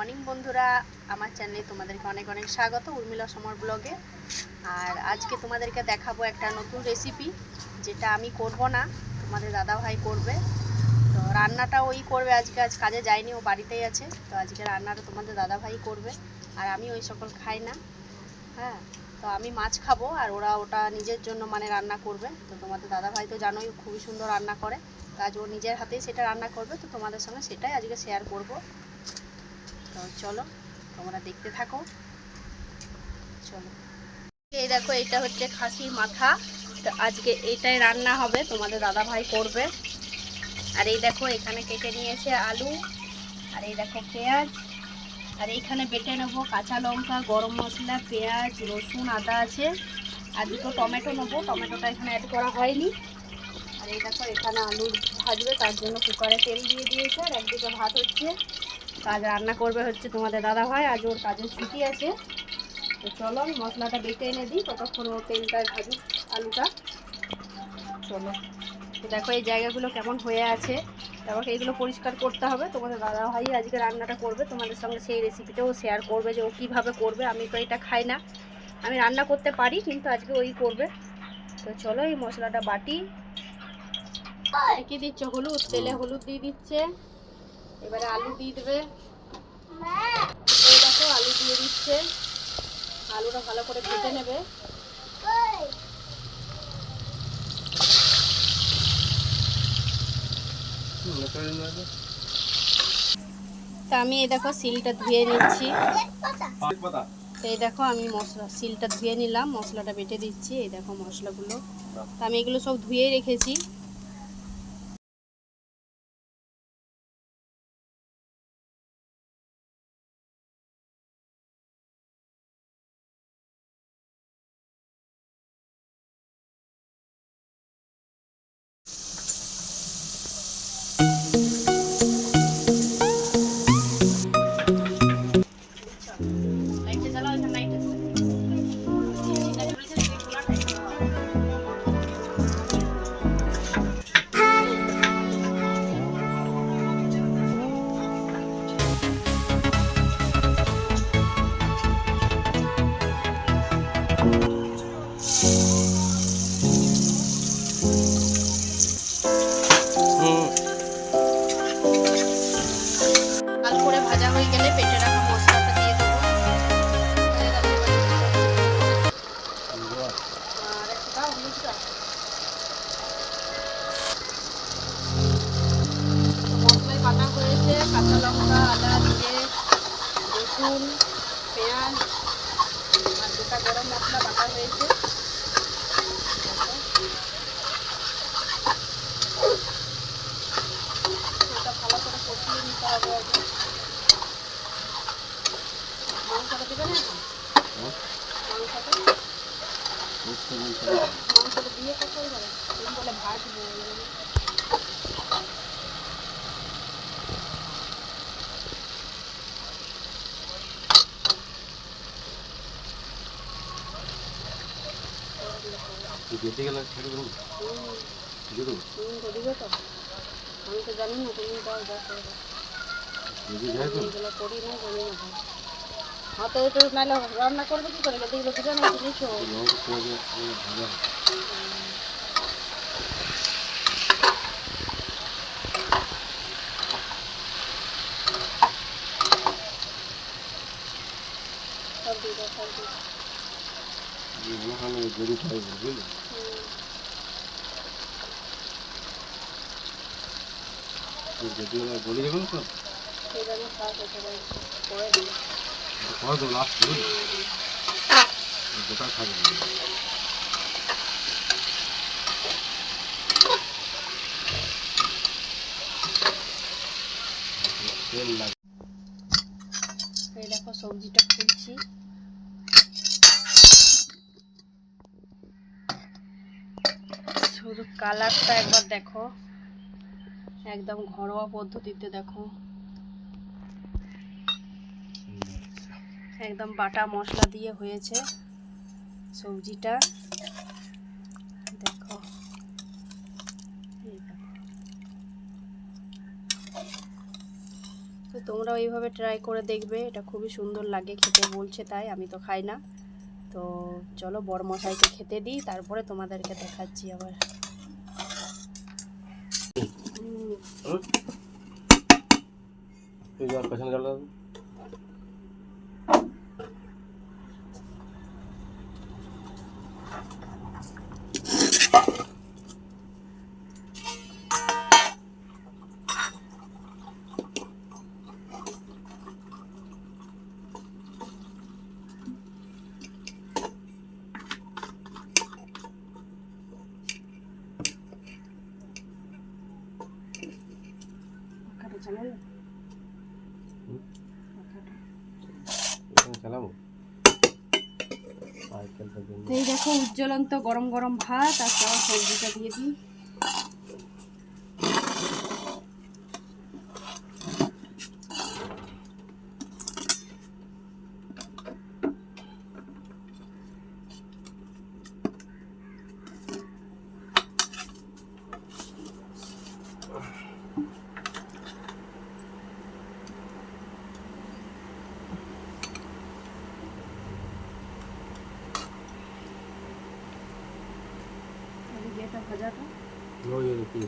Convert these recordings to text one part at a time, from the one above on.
Morning বন্ধুরা, আমার চ্যানেলে তোমাদেরকে অনেক অনেক স্বাগত উর্মিলা সমর ব্লগে। আর আজকে তোমাদেরকে দেখাবো একটা নতুন রেসিপি যেটা আমি করব না, তোমাদের দাদা ভাই করবে। তো রান্নাটা ওই করবে, আজকে আজ কাজে যায়নি, ও বাড়িতেই আছে। তো আজকে রান্নাটা তোমাদের দাদা ভাই করবে, আর আমি ওই সকল খাই না। হ্যাঁ তো আমি মাছ খাব, আর ওরা ওটা নিজের জন্য মানে রান্না করবে। তো তোমাদের দাদা ভাই তো জানোই খুবই সুন্দর রান্না করে। তো আজ ও নিজের হাতেই সেটা রান্না করবে, তো তোমাদের সঙ্গে সেটাই আজকে শেয়ার করব। তো চলো, তোমরা দেখতে থাকো। চলো। এই দেখো, এটা হচ্ছে খাসির মাথা। তো আজকে এটাই রান্না হবে, তোমাদের দাদা ভাই করবে। আর এই দেখো, এখানে কেটে নিয়েছে আলু, আর এই দেখো পেঁয়াজ। আর এইখানে বেটে নেব কাঁচা লঙ্কা, গরম মশলা, পেঁয়াজ, রসুন, আদা আছে। আর দুটো টমেটো নেব, টমেটোটা এখানে অ্যাড করা হয়নি। আর এই দেখো, এখানে আলু ভাজবে, তার জন্য কুকারে তেল দিয়ে দিয়েছে, আর একদিকে ভাত হচ্ছে। কাজ রান্না করবে হচ্ছে তোমাদের দাদা ভাই, আজ ওর কাজের ছুটি আছে। তো চলো মশলাটা বেটে এনে দিই, ততক্ষণ ও তেলটা ভাজুক, আলুটা। চলো। তো দেখো, এই জায়গাগুলো কেমন হয়ে আছে। তারপর এইগুলো পরিষ্কার করতে হবে। তোমাদের দাদা ভাই আজকে রান্নাটা করবে, তোমাদের সঙ্গে সেই রেসিপিটাও শেয়ার করবে যে ও কীভাবে করবে। আমি তো এটা খাই না। আমি রান্না করতে পারি, কিন্তু আজকে ওই করবে। তো চলো, এই মশলাটা বাটি। কি দিচ্ছে হলুদ, তেলে হলুদ দিয়ে দিচ্ছে। এবারে আলু দিয়ে দেবে। দেখো আলু দিয়ে দিচ্ছে। আলুটা ভালো করে ভেজে নেবে। তা আমি এই দেখো সিলটা ধুয়ে নিচ্ছি। এই দেখো আমি মশলা, সিলটা ধুয়ে নিলাম, মশলাটা বেটে দিচ্ছি। এই দেখো মশলাগুলো। তা আমি এগুলো সব ধুয়ে রেখেছি। কাঁচা লঙ্কা আদা দিয়ে রসুন পেঁয়াজ আর গোটা গরম মশলা বাটা হয়েছে এটা ভালো করে কষিয়ে নিতে হবে আগে মাংসটা দেবে না এখন মাংসটা মাংসটা দিয়ে কষাই হবে তুমি বলে ভাজবো যেতে গেলে ছেড়ে দেবো দিয়ে দেবো আমি তো জানি না তুমি দাও দাও করে দাও। যদি যায় তো আমি এগুলো করি না জানি না ভাই হ্যাঁ তো একটু নাহলে রান্না করবে কি করে যদি এগুলো দিবে না জিনিসও লঙ্কা পেঁয়াজ দিয়ে ভাজা সব দিয়ে দাও সব দিয়ে দাও। আমি মনে হয় না যদি খাই বুঝলি বলে যাবেন তো এই দেখো সবজিটা খুলছি শুধু কালারটা একবার দেখো। একদম ঘরোয়া পদ্ধতিতে দেখো। একদম বাটা মশলা দিয়ে হয়েছে সবজিটা। দেখো। তো তোমরাও এইভাবে ট্রাই করে দেখবে, এটা খুবই সুন্দর লাগে খেতে, বলছে তাই, আমি তো খাই না। তো চলো বড় মশাইকে খেতে দিই, তারপরে তোমাদেরকে দেখাচ্ছি আবার। পেছনে তো এই দেখো উজ্জ্বলন্ত গরম গরম ভাত আর সবজিটা দিয়ে দিই। এটা ভাজাটা ওই ওই কি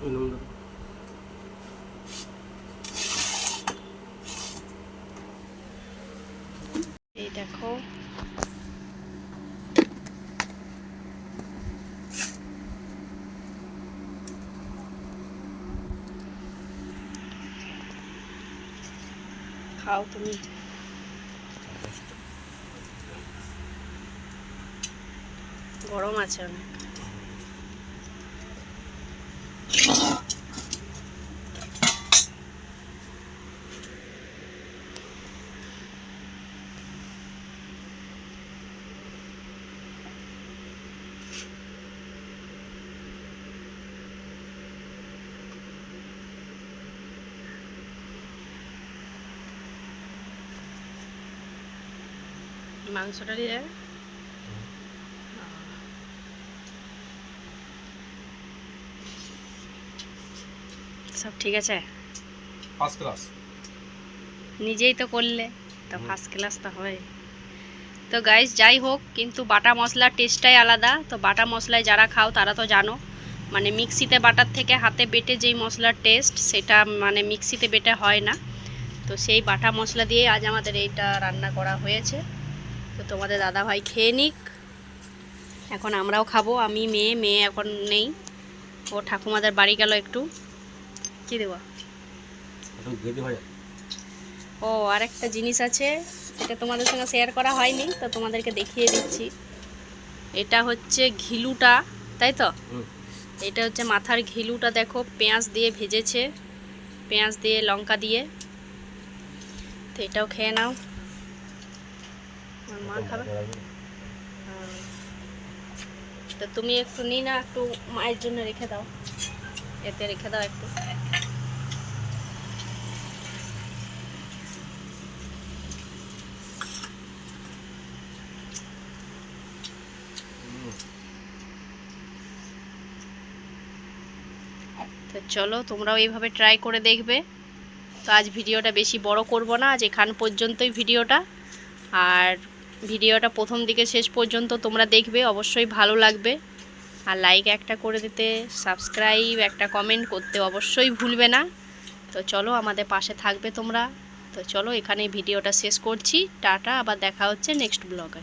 ওই নুন এই দেখো খাও তুমি গরম আছে অনেক। মাংসটা দিয়ে সব ঠিক আছে? ফার্স্ট ক্লাস নিজেই তো করলে তো ফার্স্ট ক্লাস তো হবে তো গাইস যাই হোক কিন্তু বাটা মশলার টেস্টটাই আলাদা। তো বাটা মশলায় যারা খাও তারা তো জানো মানে মিক্সিতে বাটার থেকে হাতে বেটে যেই মশলার টেস্ট সেটা মানে মিক্সিতে বেটে হয় না। তো সেই বাটা মশলা দিয়ে আজ আমাদের এইটা রান্না করা হয়েছে। তো তোমাদের দাদা ভাই খেয়ে নিক। এখন আমরাও খাব আমি মেয়ে মেয়ে এখন নেই। ও ঠাকুমাদের বাড়ি গেল একটু। কী দেবো? ও আর একটা জিনিস আছে এটা তোমাদের সঙ্গে শেয়ার করা হয়নি তো তোমাদেরকে দেখিয়ে দিচ্ছি। এটা হচ্ছে ঘিলুটা তাই তো? এটা হচ্ছে মাথার ঘিলুটা দেখো পেঁয়াজ দিয়ে ভেজেছে। পেঁয়াজ দিয়ে লঙ্কা দিয়ে। তো এটাও খেয়ে নাও। আমার মা খাবে। তো তুমি একটু নি না একটু মায়ের জন্য রেখে দাও। এতে রেখে দাও একটু। তো চলো তোমরাও এইভাবে ট্রাই করে দেখবে। তো আজ ভিডিওটা বেশি বড় করব না আজ এখান পর্যন্তই ভিডিওটা। আর ভিডিওটা প্রথম দিকে শেষ পর্যন্ত তোমরা দেখবে, অবশ্যই ভালো লাগবে। আর লাইক একটা করে দিতে সাবস্ক্রাইব একটা কমেন্ট করতে অবশ্যই ভুলবে না। তো চলো আমাদের পাশে থাকবে তোমরা। তো চলো এখানে ভিডিওটা শেষ করছি। টাটা, আবার দেখা হচ্ছে নেক্সট ব্লগে